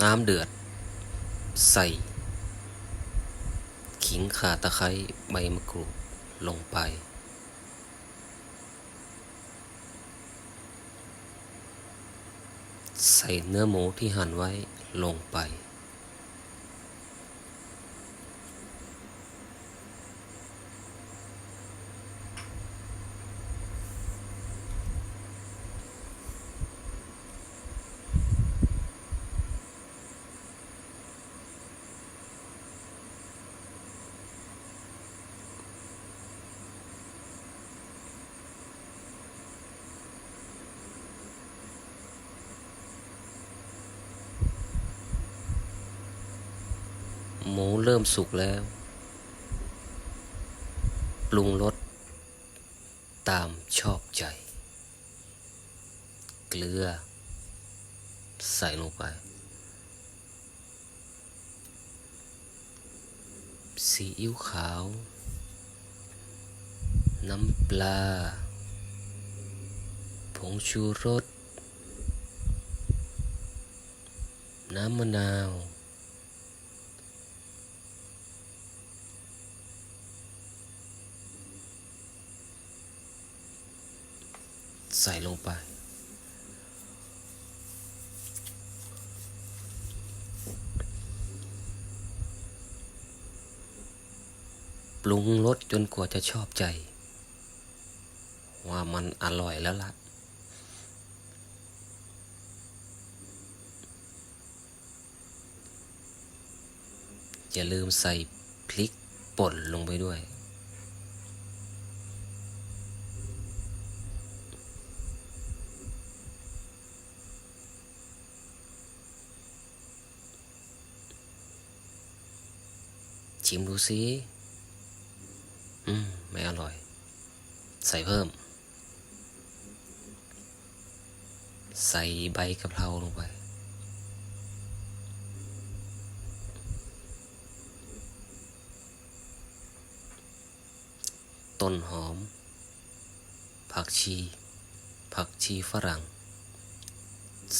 น้ำเดือด ใส่ ขิงข่าตะไคร้ใบมะกรูดลงไป ใส่เนื้อหมูที่หั่นไว้ลงไป หมูเริ่มสุกแล้ว ปรุงรสตามชอบใจ เกลือ ใส่ลงไป ซีอิ๊วขาว น้ำปลา ผงชูรส น้ำมะนาว ใส่ลงไป ปรุงรสจนกว่าจะชอบใจ ว่ามันอร่อยแล้วล่ะอย่าลืมใส่พริกป่นลงไปด้วย ชิมดูสิอืม ไม่อร่อย ใส่เพิ่ม ใส่ใบกะเพราลงไป ต้นหอม ผักชี ผักชีฝรั่ง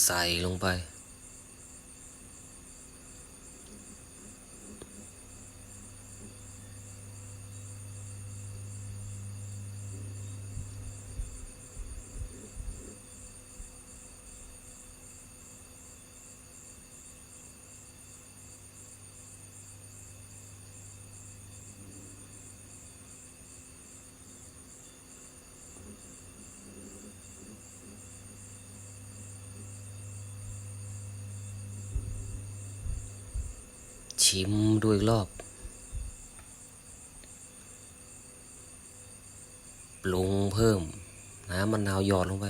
ใส่ลงไป ชิมดูอีกรอบ ปรุงเพิ่ม น้ำมะนาวหยอดลงไป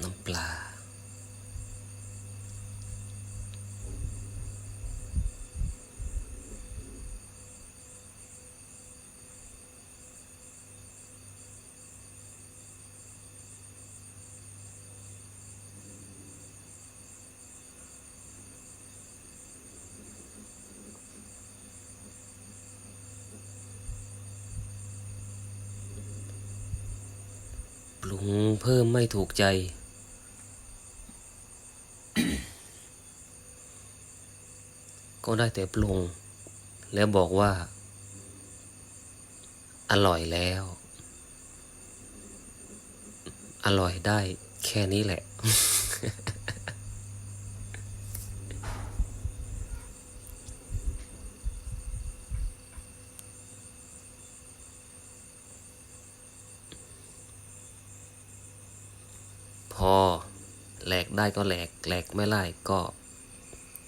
น้ำปลา ปรุงเพิ่มไม่ถูกใจ ก็ได้แต่ปรุง แล้วบอกว่า อร่อยแล้ว อร่อยได้แค่นี้แหละ แหลกได้ก็แหลกแหลกไม่ได้ก็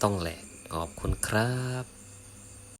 ต้องแหลกขอบคุณครับ